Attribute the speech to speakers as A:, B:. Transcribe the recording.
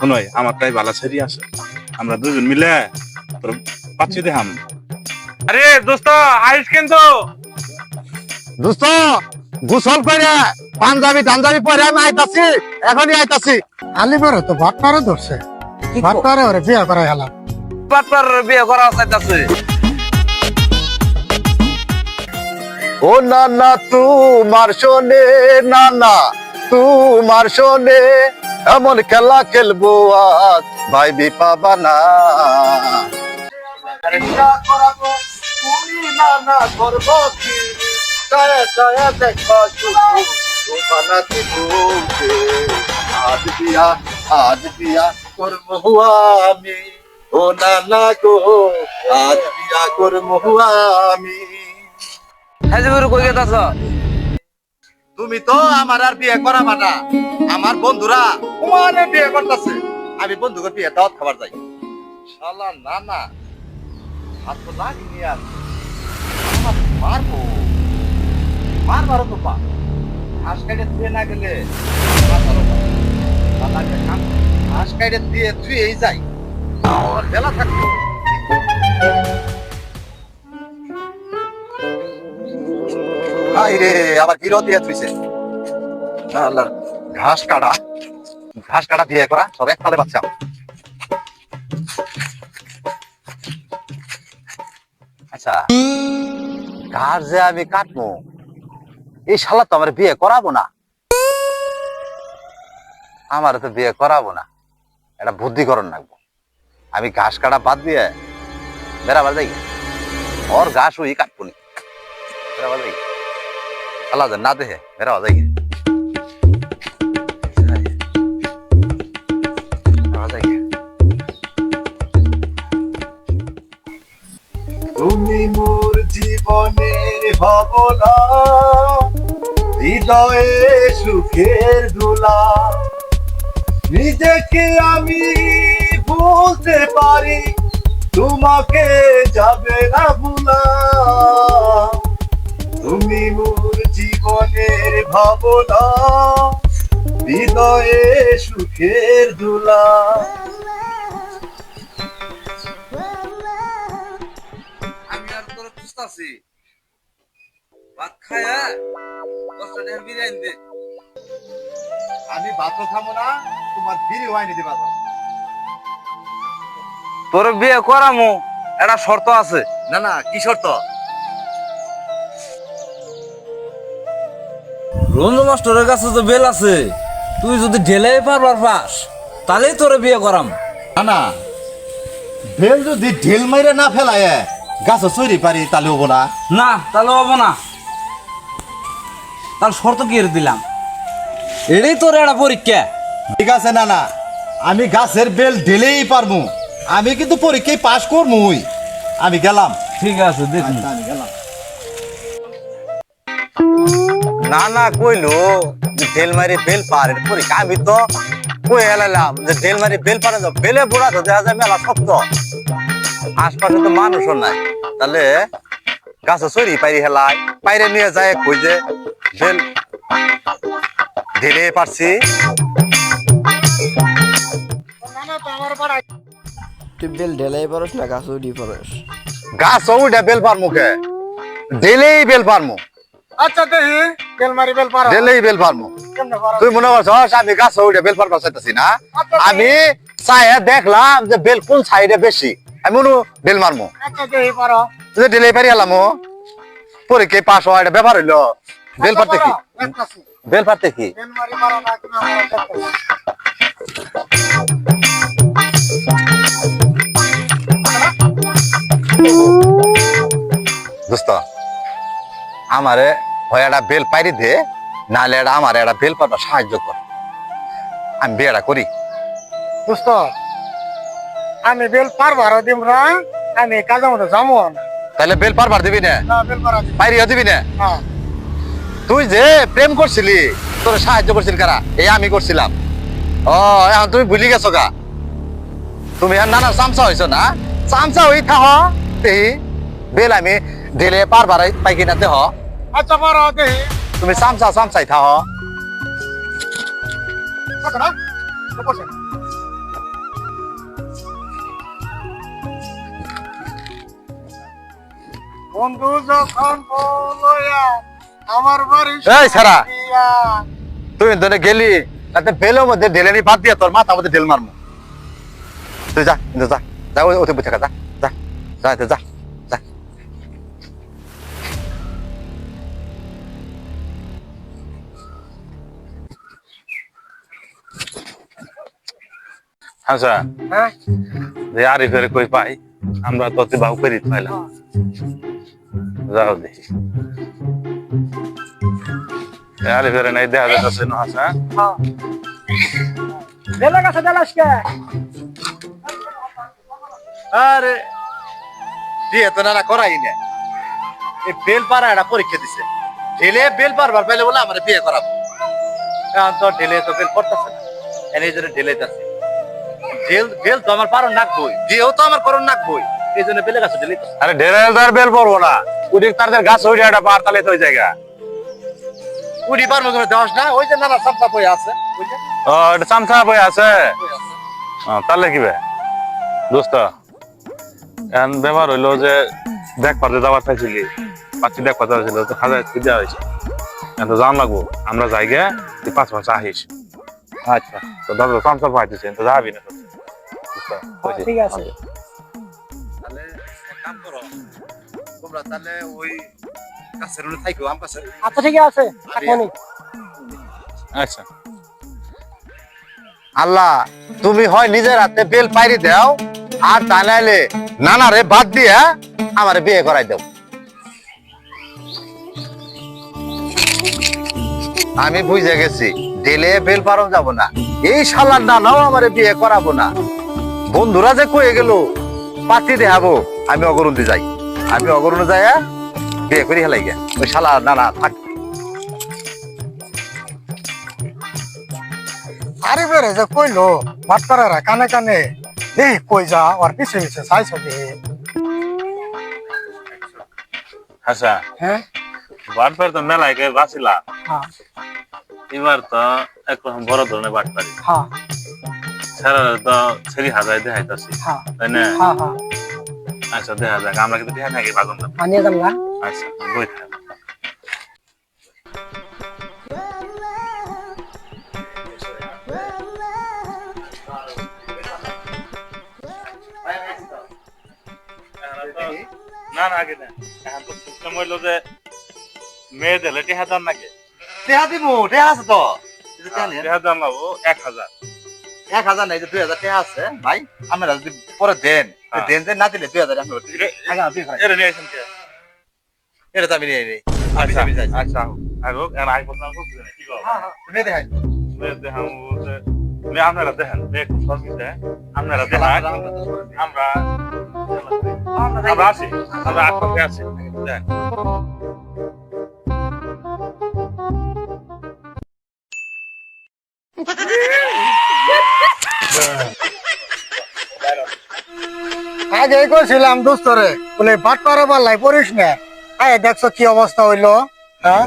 A: শোনই আমার তাই বালা ছেড়ি আছে আমরা দুজন মিলে তোর পাচ্ছি দেখাম আরে দোস্ত আইস কিন্তু।
B: দোস্ত গোসল করে পাঞ্জাবি টাঞ্জাবি পরে আমি আইতাছি এখনই আইতাছি।
C: আলিবারে তো ভাটপারে ধরছে। ভাটপারে ওরে বিয়ে করাই হেলাম
D: পাটপার বিয়ে করা চাইতাছে
B: ও না না তোমার শোনে না না তোমার শোনে এমন খেলা খেলব আজ ভাই বিপাবা না। আজ বিয়া আজ বিয়া করব আমি। ও না না গো আজ বিয়া করব আমি।
D: হাজিবুর কই গেতাছ
B: তুমি তো আমার আর বিয়ে করাবা না আমার বন্ধুরা তোমারে বিয়ে করতেছে। আমি বন্ধুকে বিয়ে দাওয়াত খাবার যাই। শালা না না। হাত তো লাগিনি আর মারবো। মারবারও তো পা। ঘাস কাটে ধুয়ে না গেলে কর, ঘাস কাটে দিয়ে ধুয়েই যাই। আমার বেলা থাকতো দিয়ে ঘাস কাটা। ঘাস কাটা বিয়ে করা সব বাচ্চা। আচ্ছা ঘাস যে আমি কাটবো, এই শালা তো আমার বিয়ে করাবো না। আমার তো বিয়ে করাবো না। এটা বুদ্ধিকরণ লাগবো আমি ঘাস কাটা বাদ দিয়ে বেড়াবার যাই। ওর ঘাস ওই কাটবো নি। বেড়াবার যাই। যে না দেহে বেড়াবার যাই তুমি মোর জীবনের ভাবনা, হৃদয়ে সুখের দোলা। নিজেকে আমি বলতে পারি, তোমাকে যাবে না ভুলা। তুমি মোর জীবনের ভাবনা হৃদয়ে সুখের দোলা।
D: আমি আর তোর খুঁজতাছি ভাত খায়া দশটা ঢের বিরিয়ানি দে।
B: আমি ভাত খাব না তোমার বিড়ি হয়নি দিবা
D: তোর বিয়ে করামু একটা শর্ত আছে।
B: না না কি শর্ত?
E: রঞ্জু মাস্টারের কাছে তো বেল আছে। তুই যদি ঢেলে পারবার পাস তাহলেই তোরে বিয়ে করাম।
B: না না। বেল যদি ঢেল মাইরে না ফেলায় গাছ চুরি পারি তাহলে হব না।
E: না তাহলে হব না। তাহলে শর্ত কি দিলাম? এটাই তোর একটা পরীক্ষা।
B: ঠিক আছে না না। আমি গাছের বেল ঢেলেই পারব আমি কিন্তু পরীক্ষায় পাশ করবই আমি গেলাম।
E: ঠিক আছে দেখুন।
B: আমি গেলাম।
D: না না কইলো তেল মারি বেল পারে পরে আমি তো? কই এলাম যে তেল মারি বেল পারে তো বেলে পোড়া তো দেখা যায় মেলা শক্ত। আশপাশে তো মানুষও নাই। তাহলে গাছ চুরি পাইরি হেলাই। পাইরে নিয়ে যায় কই যে বেল। ঢেলে পারছি।
F: তুই বেল ঢেলাই পারস না গাছ উঠি পারস?
B: গাছ উঠে বেল পার মুখে ঢেলেই বেল পারমু
C: আচ্ছা দেখি। বেল পারো।
B: তুই মনে আমি গাছ উঠে বেল পারবার চাইতেছি না। আমি দেখলাম যে বেল কোন সাইডে বেশি। আমি বেল মারমু।
C: আচ্ছা দেখি পারো।
B: ডেলিভারি এলাম পরীক্ষায় হওয়া এটা ব্যাপার হইল। বেল পারতে কি? বেল পারতে কি?
C: পারো।
B: দোস্ত আমারে হয় একটা বেল পাইরি দে নাহলে এটা আমার একটা বেল পারবার সাহায্য কর। আমি বিয়েটা করি।
C: দোস্ত আমি বেল পারব আরও দিম না আমি কাজের মধ্যে যাব না।
B: তাহলে বেল পারবার দিবি না? পাইরিও দিবি না?
C: হ্যাঁ।
B: তুই যে প্রেম করছিলি তোর সাহায্য করছিল কারা? এই আমি করছিলাম। ও এখন তুমি ভুলি গেছো গা? তুমি আর নানা চামচা হয়েছো না? চামচা হই থাহ বেল আমি ঢেলে পারবার পাইকি না দেহ
C: आगे हे तुम्ही
B: साम सा साम सायथा
C: हो ना नको सर বন্ধু যখন বলয়া আমার বাড়ি
B: এই সারা তুই ধরে গেলি তাতে বেলের মধ্যে ঢেলে নি বাদ দিয়া তোর মাথা মধ্যে ঢেল মারমু তুই যা যা যা ওতে বসে যা যা যা যা
A: আচ্ছা।
C: হ্যাঁ?
A: যে আরিফের কই পাই আমরা তো অতি বাহু করি পাইলাম। যাও দেখি। আরিফের নাই দেখা যাচ্ছে না হাসা
C: হ্যাঁ? বেলা কাছে কে
B: আরে দিয়ে তো না করাই না। এই বেল পারা একটা পরীক্ষা দিছে। ঢেলে বেল পারবার পাইলে বলে আমার বিয়ে করাবো। এখন তো ঢেলে তো বেল পড়তেছে না। এনে জন্য ঢেলে যাচ্ছে। ঢেল বেল তো আমার পারন নাক বই বিয়েও তো আমার করন নাক বই এই জন্য বেলে গাছে ঢেলে
A: আরে বেল পড়ব না। তাদের গাছ হইলে একটা পার তালে তো ওই জায়গা
B: দেওয়াস না ওই যে নানা সাপটা বই আছে
A: ও এটা চামচা বই আছে? তাহলে কি বে? দোস্ত এখন ব্যাপার হইল যে দেখ পারতে যাবার চাইছিলি পাচ্ছি দেখ পাতে হয়েছিল তো খুঁজে হয়েছে। এখন জান লাগবো আমরা যাই গে তুই পাঁচ মাস আহিস।
B: আচ্ছা।
A: তো দাদা চামচা পাইতেছে তো যাবি না দোস্ত,
C: ঠিক আছে।
B: তাহলে কাম করো তোমরা তাহলে ওই গাছের উনি থাইকো আম গাছের।
C: আচ্ছা ঠিক আছে এখনই
A: আচ্ছা।
B: আল্লাহ তুমি হয় নিজের হাতে বেল পাইরি দাও আর তা নাইলে নানা রে বাদ দিয়া আমার বিয়ে করাই দাও। আমি বুঝে গেছি ডেলে বেল পারো যাব না এই শালার নানাও আমার বিয়ে করাবো না। বন্ধুরা যে কয়ে গেল পাতি দেখাবো আমি অগরুন্দি যাই। আমি অগরুনে যাই বিয়ে করি হেলাই গে ওই শালার নানা থাক।
C: আরে বেরে যে কইলো ভাত করারা কানে কানে দেখ কই যা ওর পিছে পিছে চাইছ দে
A: আচ্ছা
C: হ্যাঁ?
A: বাট পার তো মেলায় কে বাঁচিলা
C: হ্যাঁ।
A: এবার তো একরকম বড় ধরনের বাট পারি।
C: হ্যাঁ।
A: সারা তো ছেড়ি হাজার দেখাইতাছি
C: হ্যাঁ
A: তাই না
C: হ্যাঁ হ্যাঁ
A: আচ্ছা দেখা যাক আমরা কিন্তু দেখা নাকি বাগুন না
C: আনিয়ে যাম না
A: আচ্ছা বই থাক না না আগে না এখন তো সিস্টেম হইল যে মেয়ে দিলে টেহা দাম নাকি?
B: টেহা দিমু টেহা আছে তো। এই যে টেহা
A: দাম লাগবো এক হাজার।
B: এক হাজার নাই যে দুই হাজার টাকা আছে ভাই আমরা যদি পরে দেন
A: হ্যাঁ।
B: দেন যে না দিলে দুই হাজার আমি
A: এটা- নিয়ে আসেন
B: এটা তো আমি নিয়ে নিই
A: আচ্ছা আচ্ছা। আর হোক এখন আই পছন্দ করতে কি করব
B: তুমি দেখাই।
A: মেয়ে দেখাম বলতে আপনারা দেখেন মেয়ে খুব আপনারা দেখান। আমরা আমরা আছি আমরা আছি দেখ।
C: আগে কইছিলাম দোস্তরে বলে ভাত করাবার লাই পড়িস না। আয়, দেখছ কি অবস্থা হইল? হ্যাঁ?